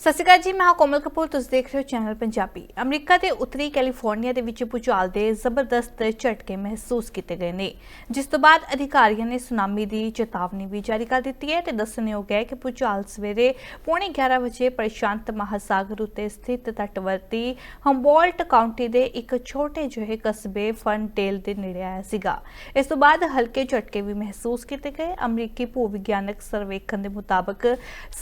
ਸਤਿ ਸ਼੍ਰੀ ਅਕਾਲ ਜੀ, ਮੈਂ ਹਾਂ ਕੋਮਲ ਕਪੂਰ, ਤੁਸੀਂ ਦੇਖ ਰਹੇ ਹੋ ਚੈਨਲ ਪੰਜਾਬੀ। ਅਮਰੀਕਾ ਦੇ ਉੱਤਰੀ ਕੈਲੀਫੋਰਨੀਆ ਦੇ ਵਿੱਚ ਭੂਚਾਲ ਦੇ ਜ਼ਬਰਦਸਤ ਝਟਕੇ ਮਹਿਸੂਸ ਕੀਤੇ ਗਏ ਨੇ, ਜਿਸ ਤੋਂ ਬਾਅਦ ਅਧਿਕਾਰੀਆਂ ਨੇ ਸੁਨਾਮੀ ਦੀ ਚੇਤਾਵਨੀ ਵੀ ਜਾਰੀ ਕਰ ਦਿੱਤੀ ਹੈ ਤੇ ਦੱਸਣਯੋਗ ਹੈ ਕਿ ਭੂਚਾਲ ਸਵੇਰੇ ਪੌਣੇ 11 ਵਜੇ ਪ੍ਰਸ਼ਾਂਤ ਮਹਾਸਾਗਰ ਉੱਤੇ ਸਥਿਤ ਤਟਵਰਤੀ ਹੰਬੋਲਟ ਕਾਉਂਟੀ ਦੇ ਇੱਕ ਛੋਟੇ ਜਿਹੇ ਕਸਬੇ ਫਨਟੇਲ ਦੇ ਨੇੜੇ ਆਇਆ ਸੀਗਾ। ਇਸ ਤੋਂ ਬਾਅਦ ਹਲਕੇ ਝਟਕੇ ਵੀ ਮਹਿਸੂਸ ਕੀਤੇ ਗਏ। ਅਮਰੀਕੀ ਭੂ ਵਿਗਿਆਨਕ ਸਰਵੇਖਣ ਦੇ ਮੁਤਾਬਕ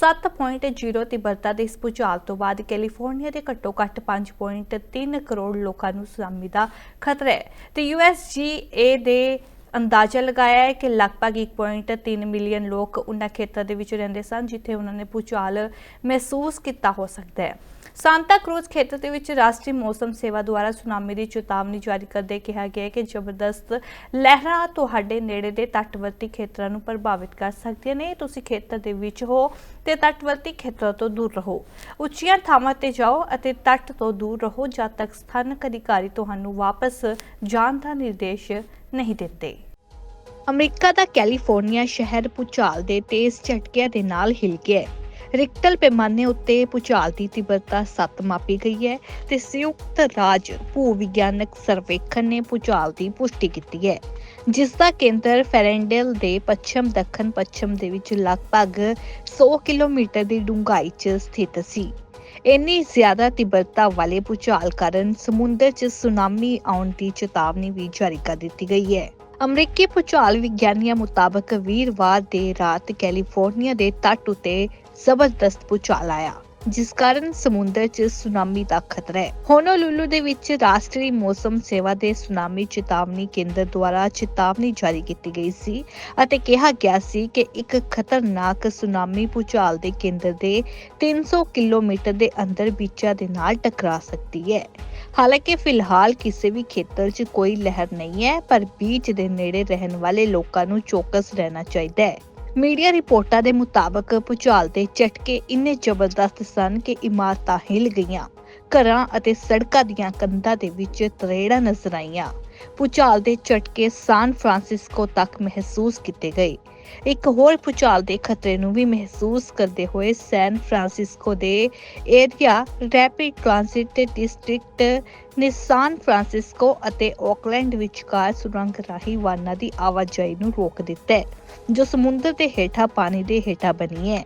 7.0 ਤੀਬਰਤਾ ਦੇ ਇਸ ਭੂਚਾਲ ਤੋਂ ਬਾਅਦ ਕੈਲੀਫੋਰਨੀਆ ਦੇ ਘੱਟੋ ਘੱਟ 5.3 ਕਰੋੜ ਲੋਕਾਂ ਨੂੰ ਸੁਨਾਮੀ ਦਾ ਖਤਰਾ ਹੈ। ਤੇ ਯੂਐਸਜੀਏ ਦੇ ਅੰਦਾਜ਼ਾ ਲਗਾਇਆ ਹੈ ਕਿ ਲਗਭਗ 1.3 ਮਿਲੀਅਨ ਲੋਕ ਉਹਨਾਂ ਖੇਤਰਾਂ ਦੇ ਵਿੱਚ ਰਹਿੰਦੇ ਸਨ, ਜਿੱਥੇ ਉਹਨਾਂ ਨੇ ਭੂਚਾਲ ਮਹਿਸੂਸ ਕੀਤਾ ਹੋ ਸਕਦਾ ਹੈ। ਸਾਂਤਾ ਕਰੂਜ਼ ਖੇਤਰ ਦੇ ਵਿੱਚ ਰਾਸ਼ਟਰੀ ਮੌਸਮ ਸੇਵਾ ਦੁਆਰਾ ਸੁਨਾਮੀ ਦੀ ਚੇਤਾਵਨੀ ਜਾਰੀ ਕਰਦੇ ਕਿਹਾ ਗਿਆ ਹੈ ਕਿ ਜ਼ਬਰਦਸਤ ਲਹਿਰਾਂ ਤੁਹਾਡੇ ਨੇੜੇ ਦੇ ਤੱਟਵਰਤੀ ਖੇਤਰਾਂ ਨੂੰ ਪ੍ਰਭਾਵਿਤ ਕਰ ਸਕਦੀਆਂ ਨੇ। ਤੁਸੀਂ ਖੇਤਰ ਦੇ ਵਿੱਚ ਹੋ ਤੇ ਤੱਟਵਰਤੀ ਖੇਤਰਾਂ ਤੋਂ ਦੂਰ ਰਹੋ। ਉੱਚੀਆਂ ਥਾਵਾਂ ਤੇ ਜਾਓ ਅਤੇ ਤੱਟ ਤੋਂ ਦੂਰ ਰਹੋ, ਜਦ ਤੱਕ ਸਥਾਨਕ ਅਧਿਕਾਰੀ ਤੁਹਾਨੂੰ ਵਾਪਸ ਜਾਣ ਦਾ ਨਿਰਦੇਸ਼ ਨਹੀਂ ਦਿੰਦੇ। ਅਮਰੀਕਾ ਦਾ ਕੈਲੀਫੋਰਨੀਆ ਸ਼ਹਿਰ ਭੂਚਾਲ ਦੇ ਤੇਜ਼ ਝਟਕਿਆਂ ਦੇ ਨਾਲ ਹਿਲ ਗਿਆ ਹੈ। ਰਿਕਟਲ ਪੈਮਾਨੇ ਉੱਤੇ ਭੂਚਾਲ ਦੀ ਤੀਬਰਤਾ 7 ਮਾਪੀ ਗਈ ਹੈ ਤੇ ਸੰਯੁਕਤ ਰਾਜ ਭੂ ਵਿਗਿਆਨਕ ਸਰਵੇਖਣ ਨੇ ਭੂਚਾਲ ਦੀ ਪੁਸ਼ਟੀ ਕੀਤੀ ਹੈ, ਜਿਸ ਦਾ ਕੇਂਦਰ ਫੈਰੈਂਡਲ ਦੇ ਪੱਛਮ, ਦੱਖਣ ਪੱਛਮ ਦੇ ਵਿੱਚ ਲਗਭਗ 100 ਕਿਲੋਮੀਟਰ ਦੀ ਡੂੰਘਾਈ 'ਚ ਸਥਿਤ ਸੀ। ਇੰਨੀ ਜ਼ਿਆਦਾ ਤੀਬਰਤਾ ਵਾਲੇ ਭੂਚਾਲ ਕਾਰਨ ਸਮੁੰਦਰ 'ਚ ਸੁਨਾਮੀ ਆਉਣ ਦੀ ਚੇਤਾਵਨੀ ਵੀ ਜਾਰੀ ਕਰ ਦਿੱਤੀ ਗਈ ਹੈ। ਅਮਰੀਕੀ ਭੂਚਾਲ ਵਿਗਿਆਨੀਆਂ ਮੁਤਾਬਕ ਵੀਰਵਾਰ ਦੇ ਰਾਤ ਕੈਲੀਫੋਰਨੀਆ ਦੇ ਤੱਟ ਉਤੇ ਜ਼ਬਰਦਸਤ ਭੂਚਾਲ ਆਇਆ। ਜਿਸ ਕਾਰਨ ਸਮੁੰਦਰ 'ਚ ਸੁਨਾਮੀ ਦਾ ਖਤਰਾ ਹੈ। ਹੋਨੋਲੁਲੂ ਦੇ ਵਿੱਚ ਰਾਸ਼ਟਰੀ ਮੌਸਮ ਸੇਵਾ ਦੇ ਸੁਨਾਮੀ ਚੇਤਾਵਨੀ ਕੇਂਦਰ ਦੁਆਰਾ ਚੇਤਾਵਨੀ ਜਾਰੀ ਕੀਤੀ ਗਈ ਸੀ ਅਤੇ ਕਿਹਾ ਗਿਆ ਸੀ ਕਿ ਇੱਕ ਖਤਰਨਾਕ ਸੁਨਾਮੀ ਭੂਚਾਲ ਦੇ ਕੇਂਦਰ ਦੇ 300 ਕਿਲੋਮੀਟਰ ਦੇ ਅੰਦਰ ਬੀਚਾਂ ਦੇ ਨਾਲ ਟਕਰਾ ਸਕਦੀ ਹੈ। ਹਾਲਾਂਕਿ ਫਿਲਹਾਲ ਕਿਸੇ ਵੀ ਖੇਤਰ 'ਚ ਕੋਈ ਲਹਿਰ ਨਹੀਂ ਹੈ, ਪਰ ਬੀਚ ਦੇ ਨੇੜੇ ਰਹਿਣ ਵਾਲੇ ਲੋਕਾਂ ਨੂੰ ਚੌਕਸ ਰਹਿਣਾ ਚਾਹੀਦਾ ਹੈ। ਮੀਡੀਆ ਰਿਪੋਰਟਾਂ ਦੇ ਮੁਤਾਬਕ ਭੂਚਾਲ ਦੇ ਝਟਕੇ ਇੰਨੇ ਜ਼ਬਰਦਸਤ ਸਨ ਕਿ ਇਮਾਰਤਾਂ ਹਿੱਲ ਗਈਆਂ। ਘਰਾਂ ਅਤੇ ਸੜਕਾਂ ਦੀਆਂ ਕੰਧਾਂ ਦੇ ਵਿੱਚ ਤਰੇੜਾਂ ਨਜ਼ਰ ਆਈਆਂ। ਭੂਚਾਲ ਦੇ ਝਟਕੇ ਸਾਨ ਫਰਾਂਸਿਸਕੋ ਤੱਕ ਮਹਿਸੂਸ ਕੀਤੇ ਗਏ। ਇੱਕ ਹੋਰ ਭੂਚਾਲ ਦੇ ਖਤਰੇ ਨੂੰ ਵੀ ਮਹਿਸੂਸ ਕਰਦੇ ਹੋਏ ਸੈਨ ਫਰਾਂਸਿਸਕੋ ਦੇ ਏਰੀਆ ਰੈਪਿਡ ਟ੍ਰਾਂਜ਼ਿਟ ਡਿਸਟ੍ਰਿਕਟ ਨੇ ਸਾਨ ਫਰਾਂਸਿਸਕੋ ਅਤੇ ਆਕਲੈਂਡ ਵਿਚਕਾਰ ਸੁਰੰਗ ਰਾਹੀਂ ਵਾਹਨਾਂ ਦੀ ਆਵਾਜਾਈ ਨੂੰ ਰੋਕ ਦਿੱਤਾ ਜੋ ਸਮੁੰਦਰ ਦੇ ਹੇਠਾਂ ਪਾਣੀ ਦੇ ਹੇਠਾਂ ਬਣੀ ਹੈ।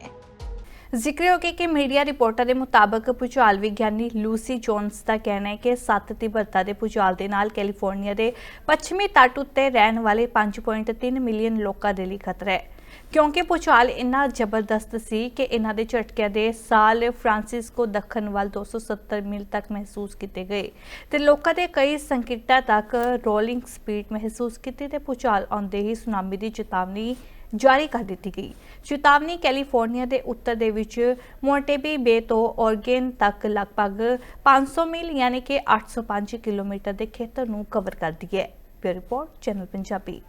ਜ਼ਿਕਰਯੋਗ ਹੈ ਕਿ ਮੀਡੀਆ ਰਿਪੋਰਟਾਂ ਦੇ ਮੁਤਾਬਕ ਭੂਚਾਲ ਵਿਗਿਆਨੀ ਲੂਸੀ ਜੋਨਸ ਦਾ ਕਹਿਣਾ ਹੈ ਕਿ ਸੱਤ ਤੀਬਰਤਾ ਦੇ ਭੂਚਾਲ ਦੇ ਨਾਲ ਕੈਲੀਫੋਰਨੀਆ ਦੇ ਪੱਛਮੀ ਤੱਟ ਉੱਤੇ ਰਹਿਣ ਵਾਲੇ 5.3 ਮਿਲੀਅਨ ਲੋਕਾਂ ਦੇ ਲਈ ਖਤਰਾ ਹੈ। ਕਿਉਂਕਿ ਭੂਚਾਲ ਇੰਨਾ ਜ਼ਬਰਦਸਤ ਸੀ ਕਿ ਇਹਨਾਂ ਦੇ ਝਟਕਿਆਂ ਦੇ ਸਾਲ ਫ੍ਰਾਂਸਿਸਕੋ ਦੱਖਣ ਵੱਲ 270 ਮੀਲ ਤੱਕ ਮਹਿਸੂਸ ਕੀਤੇ ਗਏ ਤੇ ਲੋਕਾਂ ਦੇ ਕਈ ਸੰਕਟਾਂ ਤੱਕ ਰੋਲਿੰਗ ਸਪੀਡ ਮਹਿਸੂਸ ਕੀਤੀ ਤੇ ਭੂਚਾਲ ਆਉਂਦੇ ਹੀ ਸੁਨਾਮੀ ਦੀ ਚੇਤਾਵਨੀ ਜਾਰੀ ਕਰ ਦਿੱਤੀ ਗਈ। ਚੇਤਾਵਨੀ ਕੈਲੀਫੋਰਨੀਆ ਦੇ ਉੱਤਰ ਦੇ ਵਿੱਚ ਮੋਂਟੇਬੀ ਬੇ ਤੋਂ ਔਰਗਨ ਤੱਕ ਲਗਭਗ 500 ਮੀਲ, ਯਾਨੀ ਕਿ 805 ਕਿਲੋਮੀਟਰ ਦੇ ਖੇਤਰ ਨੂੰ ਕਵਰ ਕਰਦੀ ਹੈ। Bureau report, channel Punjabi.